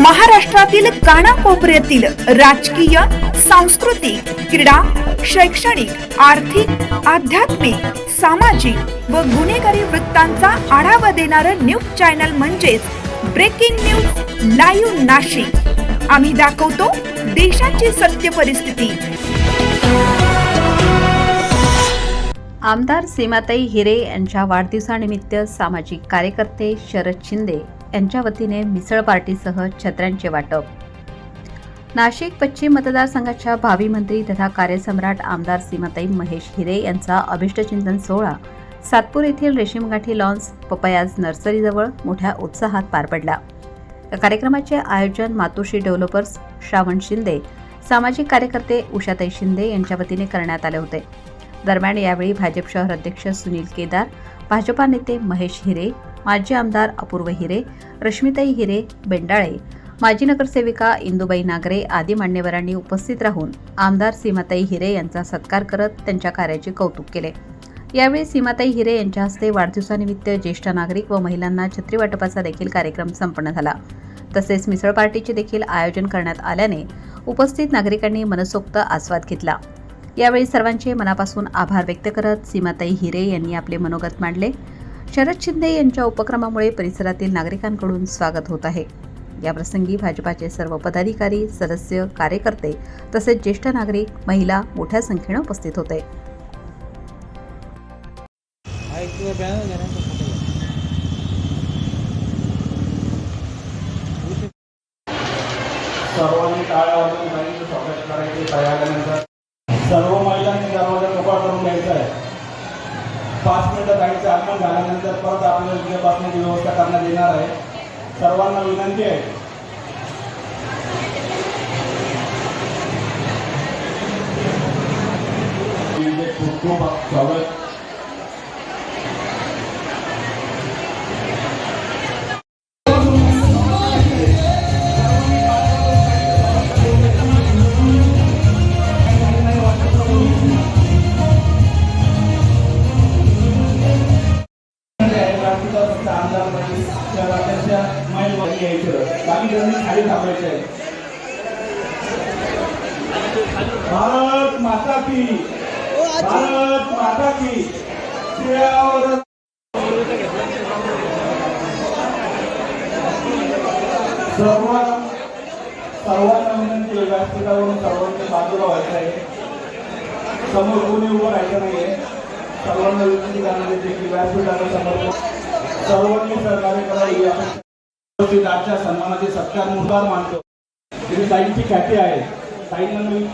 महाराष्ट्रातील कानाकोपऱ्यातील राजकीय सांस्कृतिक क्रीडा शैक्षणिक आर्थिक आध्यात्मिक सामाजिक व गुन्हेगारी वृत्तांचा आढावा देणारं न्यूज चॅनल म्हणजेच ब्रेकिंग न्यूज लाईव्ह नाशिक. आम्ही दाखवतो देशाची सत्य परिस्थिती. आमदार सीमाताई हिरे यांच्या वाढदिवसानिमित्त सामाजिक कार्यकर्ते शरद शिंदे यांच्या वतीने मिसळ पार्टीसह छत्र्यांचे वाटप. नाशिक पश्चिम मतदारसंघाच्या भावी मंत्री तथा कार्यसम्राट आमदार सीमाताई महेश हिरे यांचा अभिष्टचिंतन सोहळा सातपूर येथील रेशीमगाठी लॉन्स पपयाज नर्सरीजवळ मोठ्या उत्साहात पार पडला. या कार्यक्रमाचे आयोजन मातोश्री डेव्हलपर्स श्रावण शिंदे सामाजिक कार्यकर्ते उषाताई शिंदे यांच्या वतीने करण्यात आले होते. दरम्यान यावेळी भाजप शहर अध्यक्ष सुनील केदार भाजपा नेते महेश हिरे माजी आमदार अपूर्व हिरे रश्मिताई हिरे बेंडाळे माजी नगरसेविका इंदुबाई नागरे आदी मान्यवरांनी उपस्थित राहून आमदार सीमाताई हिरे यांचा सत्कार करत त्यांच्या कार्याचे कौतुक केले. यावेळी सीमाताई हिरे यांच्या हस्ते वाढदिवसानिमित्त ज्येष्ठ नागरिक व महिलांना छत्री वाटपाचा देखील कार्यक्रम संपन्न झाला. तसेच मिसळ पार्टीचे देखील आयोजन करण्यात आल्याने उपस्थित नागरिकांनी मनसोक्त आस्वाद घेतला. यावेळी सर्वांचे मनापासून आभार व्यक्त करत सीमाताई हिरे यांनी आपले मनोगत मांडले. शरद शिंदे यांच्या उपक्रमामुळे परिसरातील नागरिकांकडून स्वागत होत आहे. याप्रसंगी भाजपाचे सर्व पदाधिकारी सदस्य कार्यकर्ते तसेच ज्येष्ठ नागरिक महिला मोठ्या संख्येने उपस्थित होते. सर्वांनी टाळ्या वाजून स्वागत करायचे पाय आल्यानंतर सर्व महिलांनी दरवाजा मोकळा करून घ्यायचा आहे पाच गाडीचं आगमन झाल्यानंतर परत आपल्याला इथे बसण्याची व्यवस्था करण्यात येणार आहे. सर्वांना विनंती आहे. खूप खूप स्वागत घ्यायचं बाकी जणांनी खाली थांबायचं आहे. भारत माता की. भारत माता की. श्रेयावर. सर्वांना सर्वांना विनंती व्यासपीठावरून सर्वांच्या बाजूला व्हायचं आहे. समोर कोणी उभं राहायचं नाहीये. सर्वांना विनंती करण्यात येते की व्यासपीठाला समर्पण सर्वांनी सहकार्य करावी उपस्थित आजच्या सन्मानाचे सत्कार मुद्दार मानतो. तिथे साईंची ख्याती आहे. ताईंना म्हणून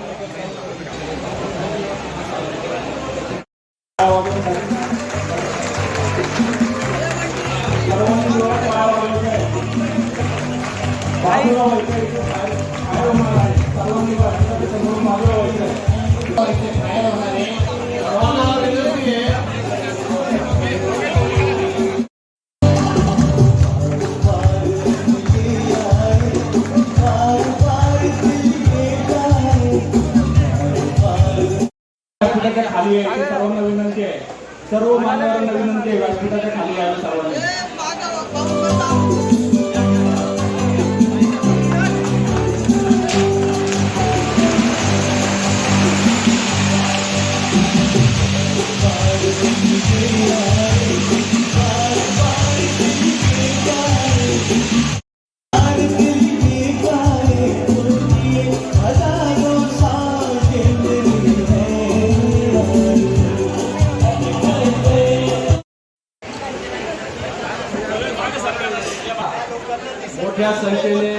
मोठ्या संख्येने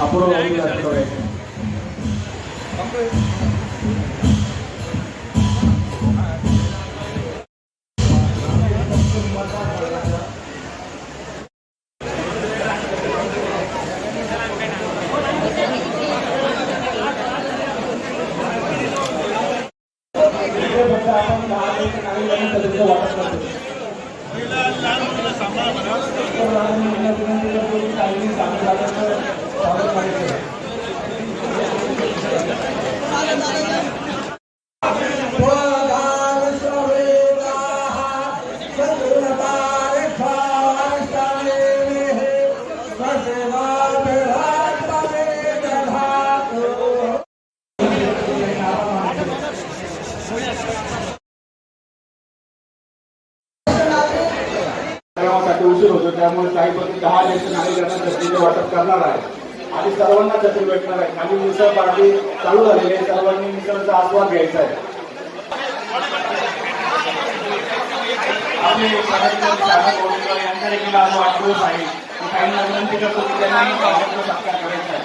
अपूर्व चालू झालेले आहे. सर्वांनी मिसळचा आस्वाद घ्यायचा आहे. आपले यांचा देखील आज वाढदिवस आहे. विनंती करतो की सत्कार करायचा आहे.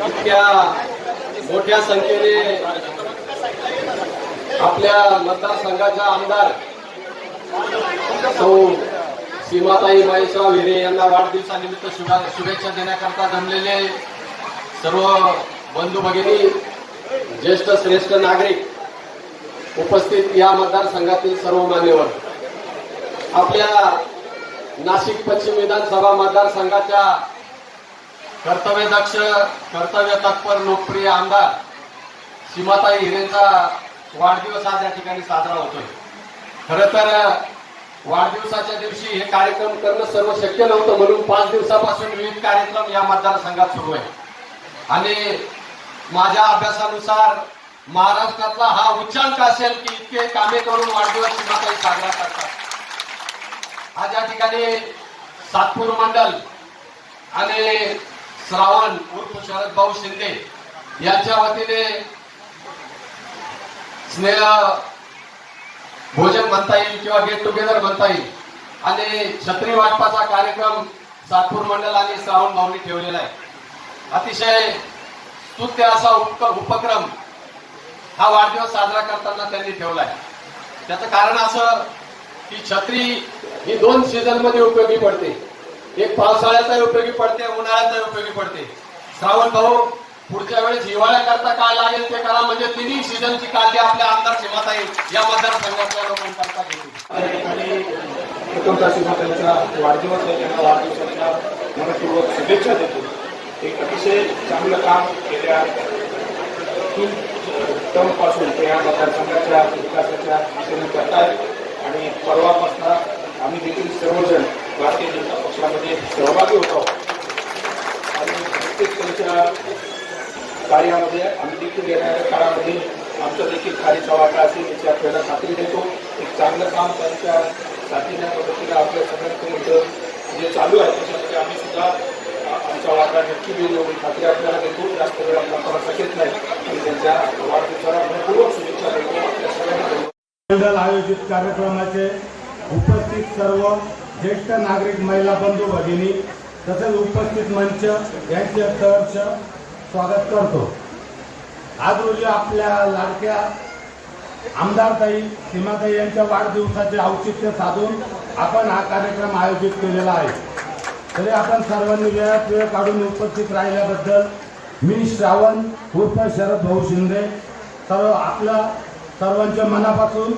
इतक्या मोठ्या संख्येने आपल्या मतदारसंघाच्या आमदार सौ सीमाताई माईसा विरे यांना वाढदिवसानिमित्त शुभा शुभेच्छा देण्याकरता जमलेले सर्व बंधू भगिनी ज्येष्ठ श्रेष्ठ नागरिक उपस्थित या मतदारसंघातील सर्व मान्यवर. आपल्या नाशिक पश्चिम विधानसभा मतदारसंघाच्या कर्तव्यदक्ष कर्तव्य तत्पर लोकप्रिय आमदार सीमाताई हिरेंचा वाढदिवस आज या ठिकाणी साजरा होतोय. खर तर वाढदिवसाच्या दिवशी हे कार्यक्रम करणं सर्व शक्य नव्हतं म्हणून पाच दिवसापासून विविध कार्यक्रम या मतदारसंघात सुरू आहे. आणि माझ्या अभ्यासानुसार महाराष्ट्रातला हा उच्चांक असेल की इतके कामे करून वाढदिवस सीमाताई साजरा करतात. आज या ठिकाणी सातपूर मंडल आणि श्रावण उर्फ शरद भाऊ शिंदे यांच्या वतीने स्नेह भोजन म्हणता येईल किंवा गेट टुगेदर म्हणता येईल आणि छत्री वाटपाचा कार्यक्रम सातपूर मंडल आणि श्रावण भाऊनी ठेवलेला आहे. अतिशय स्तुत्य असा उप उपक्रम हा वाढदिवस साजरा करताना त्यांनी ठेवला आहे. त्याचं कारण असं की छत्री ही दोन सीझनमध्ये उपयोगी पडते. एक पावसाळ्याचा उपयोगी पडते उन्हाळ्यातही उपयोगी पडते. श्रावण भाऊ पुढच्या वेळेस हिवाळ्याकरता काय लागेल ते करा म्हणजे तिन्ही सीझनची काळजी आपल्या आमदार सीमाताई या मतदारसंघातल्या लोकांकरता घेतील ठिकाणी वाढदिवस वाढदिवसाच्या मनपूर्वक शुभेच्छा देतो. एक अतिशय चांगलं काम केल्या तीन टर्मपासून ते या मतदारसंघाच्या विकासाच्या दिशेने करतायत. आणि परवापासून आम्ही देखील सर्वजण भारतीय जनता पक्षामध्ये सहभागी होतो. आणि प्रत्येक त्यांच्या कार्यामध्ये आम्ही देखील येणाऱ्या काळामध्ये आमचा देखील खालीचा वाटा असेल याची आपल्याला खात्री देतो. एक चांगलं काम त्यांच्या साथीच्या पद्धतीला आपल्या सगळ्यांपर्यंत जे चालू आहे त्याच्यामध्ये आम्ही सुद्धा आमचा वाटा नक्की देऊ एवढी खात्री आपल्याला देतो. जास्त वेळ आपला करू शकत नाही. आणि त्यांच्या वाढदिवसाला मनपूर्वक शुभेच्छा देतो. आपल्या सगळ्यांना आयोजित कार्यक्रमाचे उपस्थित सर्व ज्येष्ठ नागरिक महिला बंधू भगिनी तसेच उपस्थित मंच यांचे सहर्ष स्वागत करतो. आज रोजी आपल्या लाडक्या आमदारताई सीमाताई यांच्या वाढदिवसाचे औचित्य साधून आपण हा कार्यक्रम आयोजित केलेला आहे. तरी आपण सर्वांनी वेळात वेळ काढून उपस्थित राहिल्याबद्दल मी श्रावण उर्फ शरद भाऊ शिंदे सर्व आपलं सर्वांच्या मनापासून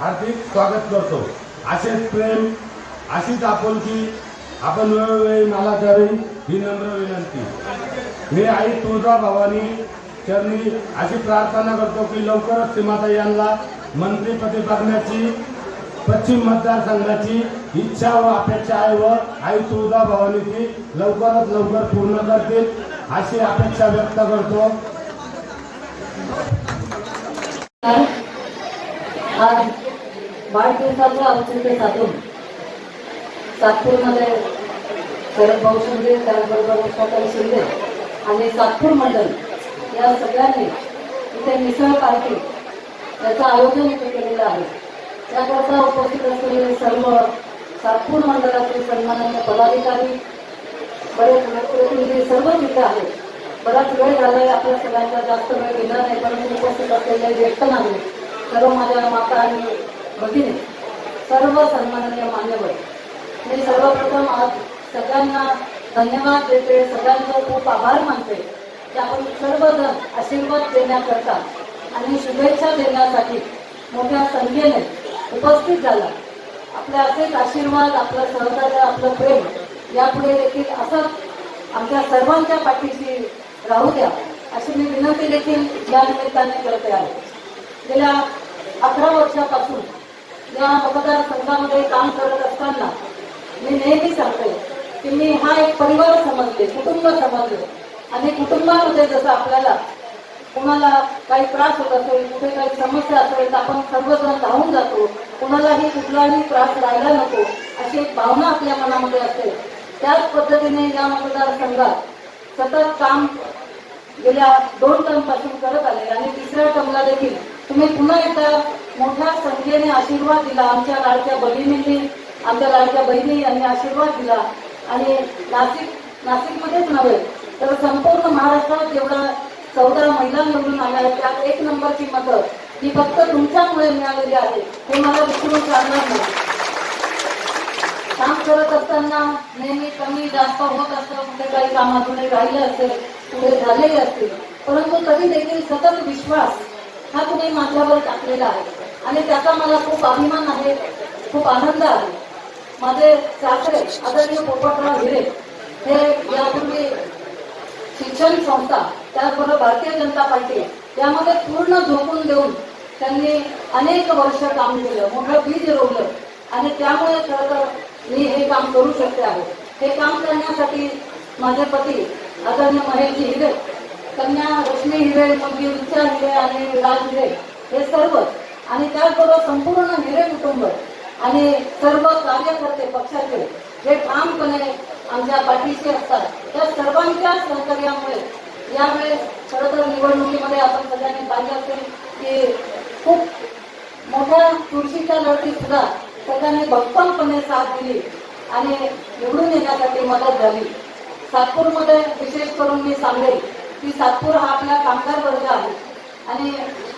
हार्दिक स्वागत करतो. असेच प्रेम अशीच आपुलकी आपण वेळोवेळी मला करावी ही नम्र विनंती. मी आई तुळजा भावानी चरणी अशी प्रार्थना करतो की लवकरच सीमाता यांना मंत्रीपदी बघण्याची पश्चिम मतदारसंघाची इच्छा व अपेक्षा आहे व आई तुळजा भवानी ती लवकरात लवकर पूर्ण करतील अशी अपेक्षा व्यक्त करतो. आज वाढदिवसाचं औचित्य साधून सातपूरमध्ये शरद भाऊ शिंदे त्याचबरोबर उषाताई शिंदे आणि सातपूर मंडल या सगळ्यांनी इथे मिसळ पार्टी याचं आयोजन इथे केलेलं आहे. त्याकरता उपस्थित असलेले सर्व सातपूर मंडळाचे सन्माननीय पदाधिकारी बरेच लोकप्रतिनिधी सर्व तिथे आहेत. बराच वेळ झालाय आपल्या सगळ्यांचा जास्त वेळ गेला नाही परंतु उपस्थित असलेले ज्येष्ठ नागरिक सर्व माझ्या माता आणि भगिनी सर्व सन्माननीय मान्यवर. मी सर्वप्रथम आज सगळ्यांना धन्यवाद देते. सगळ्यांचं खूप आभार मानते. की आपण सर्वजण आशीर्वाद देण्याकरता आणि शुभेच्छा देण्यासाठी मोठ्या संख्येने उपस्थित झाला. आपले असेच आशीर्वाद आपलं सहकार्य आपलं प्रेम यापुढे देखील असंच आमच्या सर्वांच्या पाठीशी राहू द्या अशी मी विनंती देखील या निमित्ताने करते आहे. गेल्या अकरा वर्षापासून या मतदारसंघामध्ये काम करत असताना मी नेहमी सांगते की मी हा एक परिवार समजले कुटुंब समजले आणि कुटुंबामध्ये जसं आपल्याला कुणाला काही त्रास होत असेल कुठे काही समस्या असेल तर आपण सर्वजण धावून जातो. कुणालाही कुठलाही त्रास राहायला नको अशी एक भावना आपल्या मनामध्ये असते. त्याच पद्धतीने या मतदारसंघात सतत काम गेल्या दोन टर्मपासून करत आले आणि तिसऱ्या टर्मला देखील तुम्ही पुन्हा एकदा मोठ्या संख्येने आशीर्वाद दिला. आमच्या लाडक्या बहिणींनी आमच्या लाडक्या बहिणी यांनी आशीर्वाद दिला. आणि नाशिक नाशिकमध्येच नव्हे तर संपूर्ण महाराष्ट्रात जेवढा चौदा महिला निवडून आल्या त्यात एक नंबरची मतं ही फक्त तुमच्यामुळे मिळालेली आहे. हे मला विसरून चालणार नाही. काम करत असताना नेहमी कमी जास्त होत असतं कुठे काही कामातून राहिलं असेल कुठे झालेले असतील परंतु तरी देखील सतत विश्वास हा तुम्ही माझ्यावर टाकलेला आहे. आणि त्याचा मला खूप अभिमान आहे खूप आनंद आहे. माझे सासरे आदरणीय पोपटराव हिरे हे यापूर्वी शिक्षण संस्था त्याचबरोबर भारतीय जनता पार्टी यामध्ये पूर्ण झोकून देऊन त्यांनी अनेक वर्ष काम केलं मोठं बीज रोवलं. आणि त्यामुळे खरं तर मी हे काम करू शकते आहे. हे काम करण्यासाठी माझे पती आदरणीय महेशजी हिरे कन्या रश्मी हिरे मुलगी रुचा हिरे आणि राज हिरे हे सर्व. आणि त्याचबरोबर संपूर्ण हिरे कुटुंब आणि सर्व कार्यकर्ते पक्षाचे जे ठामपणे आमच्या पाठीशी असतात त्या सर्वांच्या सहकार्यामुळे यावेळेस खरं तर निवडणुकीमध्ये आपण सगळ्यांनी पाहिलं असेल की खूप मोठ्या तुळशीच्या लढतीत सुद्धा सगळ्यांनी भक्कमपणे साथ दिली आणि निवडून येण्यासाठी मदत झाली. सातपूरमध्ये विशेष करून मी सांगेल की सातपूर हा आपला कामगार वर्ग आहे. आणि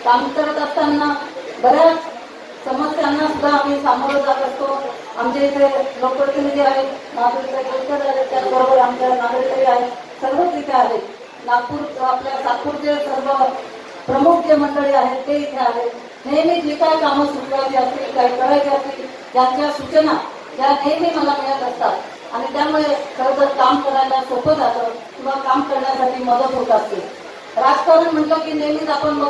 काम करत असताना बऱ्याच समस्यांना सुद्धा आम्ही सामोरं जात असतो. आमच्या इथे लोकप्रतिनिधी आहेत नागरिक आहेत त्याचबरोबर आमच्या नागरिकही आहेत सर्वच इथे आहेत. नागपूर आपल्या सातपूरचे सर्व प्रमुख जे मंडळी आहेत ते इथे आहेत. नेहमी जी काय कामं सुचवायची असतील काही करायची असतील त्यांच्या सूचना या नेहमी मला मिळत असतात आणि त्यामुळे खरं तर काम करायला सोपं जातं किंवा काम करण्यासाठी मदत होत असते. राजकारण म्हटलं की नेहमीच आपण बघतो